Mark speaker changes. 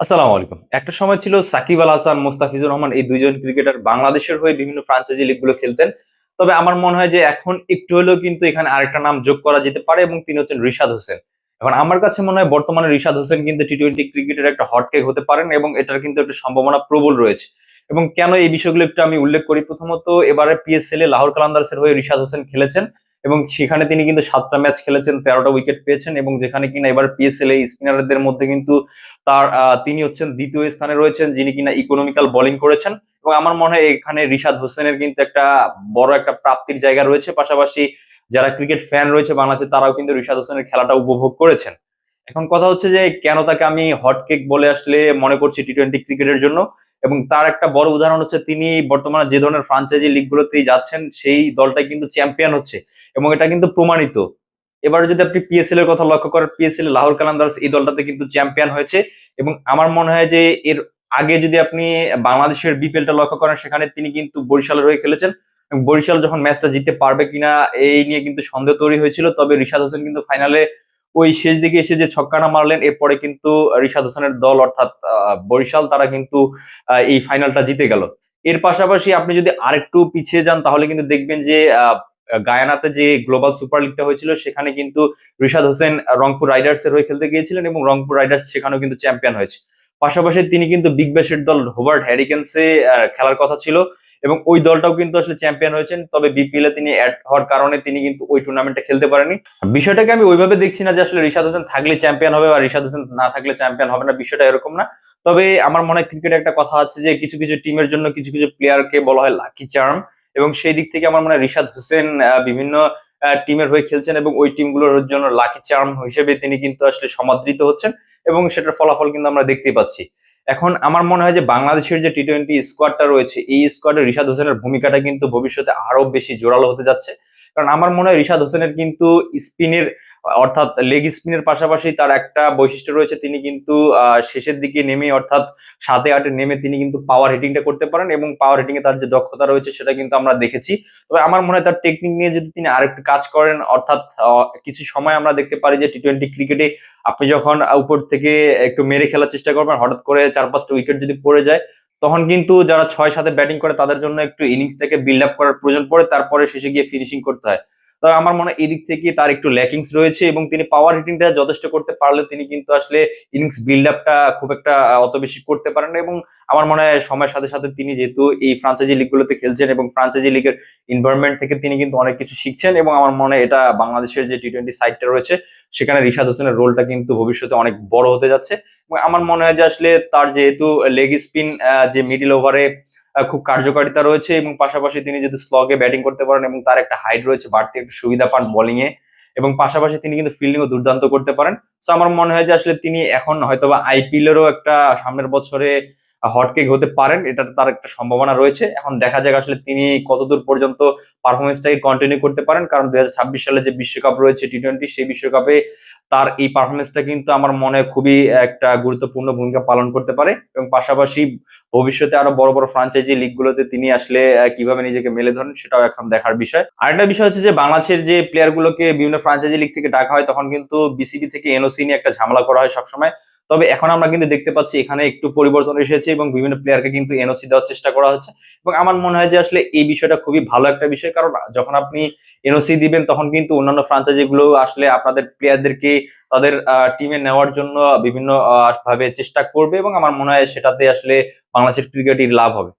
Speaker 1: আসসালামু আলাইকুম। একটা সময় ছিল সাকিব আল হাসান, মোস্তাফিজুর রহমান এই দুইজন ক্রিকেটার বাংলাদেশের হয়ে বিভিন্ন ফ্রাঞ্চাইজি লিগগুলো খেলতেন। তবে আমার মনে হয় যে এখন একটু হলেও কিন্তু এখানে আরেকটা নাম যোগ করা যেতে পারে এবং তিনি হচ্ছেন রিশাদ হোসেন। এখন আমার কাছে মনে হয় বর্তমানে রিশাদ হোসেন কিন্তু টি টোয়েন্টি ক্রিকেটের একটা হটকেক হতে পারেন এবং এটার কিন্তু একটা সম্ভাবনা প্রবল রয়েছে। এবং কেন এই বিষয়গুলো একটু আমি উল্লেখ করি? প্রথমত এবারে পিএসএল এ লাহোর কালান্দার্সের হয়ে রিশাদ হোসেন খেলেছেন। এবং সেখানে তিনি কিন্তু সাতটা ম্যাচ খেলেছেন, তেরোটা উইকেট পেয়েছেন এবং যেখানে কিনা এবার পিএসএল এ স্পিনারদের মধ্যে কিন্তু তার তিনি হচ্ছেন দ্বিতীয় স্থানে রয়েছেন যিনি কিনা ইকোনমিক্যাল বোলিং করেছেন এবং আমার মনে হয় এখানে রিশাদ হোসেনের কিন্তু একটা বড় একটা প্রাপ্তির জায়গা রয়েছে। পাশাপাশি যারা ক্রিকেট ফ্যান রয়েছে বাংলাদেশে, তারাও কিন্তু রিশাদ হোসেনের খেলাটা উপভোগ করেছেন। এখন কথা হচ্ছে যে কেন তাকে আমি হটকেক বলে আসলে মনে করছি টি টোয়েন্টি ক্রিকেটের জন্য এবং তার একটা বড় উদাহরণ হচ্ছে তিনি বর্তমানে যে ধরনের ফ্রাঞ্চাইজি লিগগুলোতেই যাচ্ছেন, সেই দলটাই কিন্তু চ্যাম্পিয়ন হচ্ছে এবং এটা কিন্তু প্রমাণিত। এবার যদি আপনি পিএসএল এর কথা লক্ষ্য করেন পিএসএল লাহোর কালান্দার্স এই দলটাতে কিন্তু চ্যাম্পিয়ন হয়েছে এবং আমার মনে হয় যে এর আগে যদি আপনি বাংলাদেশের বিপিএলটা লক্ষ্য করেন, সেখানে তিনি কিন্তু বরিশালের হয়ে খেলেছেন বরিশাল যখন ম্যাচটা জিততে পারবে কিনা, এই নিয়ে কিন্তু সন্দেহ তৈরি হয়েছিল, তবে রিশাদ হোসেন কিন্তু ফাইনালে ওই শেষ দিকে এসে যে ছক্কাটা মারলেন, এরপরে কিন্তু রিশাদ হোসেনের দল অর্থাৎ বরিশাল, তারা কিন্তু এই ফাইনালটা জিতে গেল। এর পাশাপাশি আপনি যদি আরেকটু পিছিয়ে যান, তাহলে কিন্তু দেখবেন যে গায়ানাতে যে গ্লোবাল সুপার লিগটা হয়েছিল, সেখানে কিন্তু রিশাদ হোসেন রংপুর রাইডার্স এর হয়ে খেলতে গিয়েছিলেন এবং রংপুর রাইডার্স সেখানেও কিন্তু চ্যাম্পিয়ন হয়েছে। পাশাপাশি তিনি কিন্তু বিগ ব্যাশের দল হোবার্ট হ্যারিকেন্সে খেলার কথা ছিল। এবং ওই দলটাও কিন্তু আসলে চ্যাম্পিয়ন হয়েছেন। তবে বিপিএল এ তিনি অ্যাড হওয়ার কারণে তিনি কিন্তু ওই টুর্নামেন্টে খেলতে পারেনি বিষয়টাকে আমি ওইভাবে দেখছি না যে আসলে রিশাদ হোসেন থাকলে চ্যাম্পিয়ন হবে বা রিশাদ হোসেন না থাকলে চ্যাম্পিয়ন হবে না, বিষয়টা এরকম না। তবে আমার মনে হয় ক্রিকেটে একটা কথা আছে যে কিছু কিছু টিমের জন্য কিছু কিছু প্লেয়ারকে বলা হয় লাকি চার্ম এবং সেই দিক থেকে আমার মনে হয় রিশাদ হোসেন বিভিন্ন টিমের হয়ে খেলছেন এবং ওই টিমগুলোর জন্য লাকি চার্ম হিসেবে তিনি কিন্তু আসলে সমাদৃত হচ্ছেন। এবং সেটার ফলাফল কিন্তু আমরা দেখতেই পাচ্ছি। এখন আমার মনে হয় যে বাংলাদেশের যে টি টোয়েন্টি স্কোয়াডটা রয়েছে, এই স্কোয়াডে রিশাদ হোসেনের ভূমিকাটা কিন্তু ভবিষ্যতে আরও বেশি জোরালো হতে যাচ্ছে। কারণ আমার মনে হয় রিশাদ হোসেনের কিন্তু স্পিনের অর্থাৎ লেগ স্পিনের পাশাপাশি তার একটা বৈশিষ্ট্য রয়েছে, তিনি কিন্তু শেষের দিকে নেমে অর্থাৎ সাতে আটে নেমে তিনি কিন্তু পাওয়ার হিটিংটা করতে পারেন এবং পাওয়ার হিটিং এ তার যে দক্ষতা রয়েছে সেটা কিন্তু আমরা দেখেছি। তবে আমার মনে হয় তার টেকনিক নিয়ে যদি তিনি আরেকটু কাজ করেন, অর্থাৎ কিছু সময় আমরা দেখতে পারি যে টি টোয়েন্টি ক্রিকেটে আপনি যখন উপর থেকে একটু মেরে খেলার চেষ্টা করবেন, হঠাৎ করে চার পাঁচটা উইকেট যদি পড়ে যায়, তখন কিন্তু যারা ছয় সাথে ব্যাটিং করে তাদের জন্য একটু ইনিংসটাকে বিল্ড আপ করার প্রয়োজন পড়ে, তারপরে শেষে গিয়ে ফিনিশিং করতে হয়। তবে আমার মনে হয় এদিক থেকে তার একটু ল্যাকিংস রয়েছে এবং তিনি পাওয়ার হিটিংটা যথেষ্ট করতে পারলে তিনি কিন্তু আসলে ইনিংস বিল্ড আপটা খুব একটা অত বেশি করতে পারেন না এবং আমার মনে হয় সময়ের সাথে সাথে তিনি যেহেতু এই ফ্রাঞ্চাইজি লিগগুলোতে খেলছেন এবং ফ্রাঞ্চাইজি লিগের এনভায়রনমেন্ট থেকে তিনি কিন্তু অনেক কিছু শিখছেন এবং আমার মনে হয় এটা বাংলাদেশের যে টি টোয়েন্টি সাইডটা রয়েছে, সেখানে রিশাদ হোসেনের রোলটা কিন্তু ভবিষ্যতে অনেক বড় হতে যাচ্ছে। এবং আমার মনে হয় যে আসলে তার যেহেতু লেগ স্পিন যে মিডিল ওভারে খুব কার্যকারিতা রয়েছে এবং পাশাপাশি তিনি যেহেতু স্লগে ব্যাটিং করতে পারেন এবং তার একটা হাইট রয়েছে, বাড়তি একটু সুবিধা পান বোলিং এ এবং পাশাপাশি তিনি কিন্তু ফিল্ডিং ও দুর্দান্ত করতে পারেন। তো আমার মনে হয় যে আসলে তিনি এখন হয়তোবা আইপিএল এরও একটা সামনের বছরে হটকেক হতে পারেন, এটা তার একটা সম্ভাবনা রয়েছে। এখন দেখা যাক আসলে তিনি কতদূর পর্যন্ত পারফরমেন্সটাকে কন্টিনিউ করতে পারেন, কারণ দুই হাজার ছাব্বিশ সালে যে বিশ্বকাপ রয়েছে টি টোয়েন্টি সেই বিশ্বকাপে তার এই পারফরমেন্সটা কিন্তু আমার মনে খুবই একটা গুরুত্বপূর্ণ ভূমিকা পালন করতে পারে। এবং পাশাপাশি ভবিষ্যতে আরও বড় বড় ফ্রাঞ্চাইজি লিগগুলোতে তিনি আসলে কীভাবে নিজেকে মেলে ধরেন সেটাও এখন দেখার বিষয়। আরেকটা বিষয় হচ্ছে যে বাংলাদেশের যে প্লেয়ার গুলোকে বিভিন্ন ফ্রাঞ্চাইজি লিগ থেকে ডাকা হয়, তখন কিন্তু বিসিবি থেকে এনওসি নিয়ে একটা ঝামেলা করা হয় সবসময়। তবে এখন আমরা কিন্তু দেখতে পাচ্ছি এখানে একটু পরিবর্তন এসেছে এবং বিভিন্ন প্লেয়ারকে কিন্তু এনওসি দেওয়ার চেষ্টা করা হচ্ছে। এবং আমার মনে হয় যে আসলে এই বিষয়টা খুবই ভালো একটা বিষয়, কারণ যখন আপনি এনওসি দিবেন, তখন কিন্তু অন্যান্য ফ্রাঞ্চাইজি গুলো আসলে আপনাদের প্লেয়ারদেরকে তাদের টিমে নেওয়ার জন্য বিভিন্ন ভাবে চেষ্টা করবে এবং আমার মনে হয় সেটাতে আসলে বাংলাদেশের ক্রিকেটের লাভ হবে।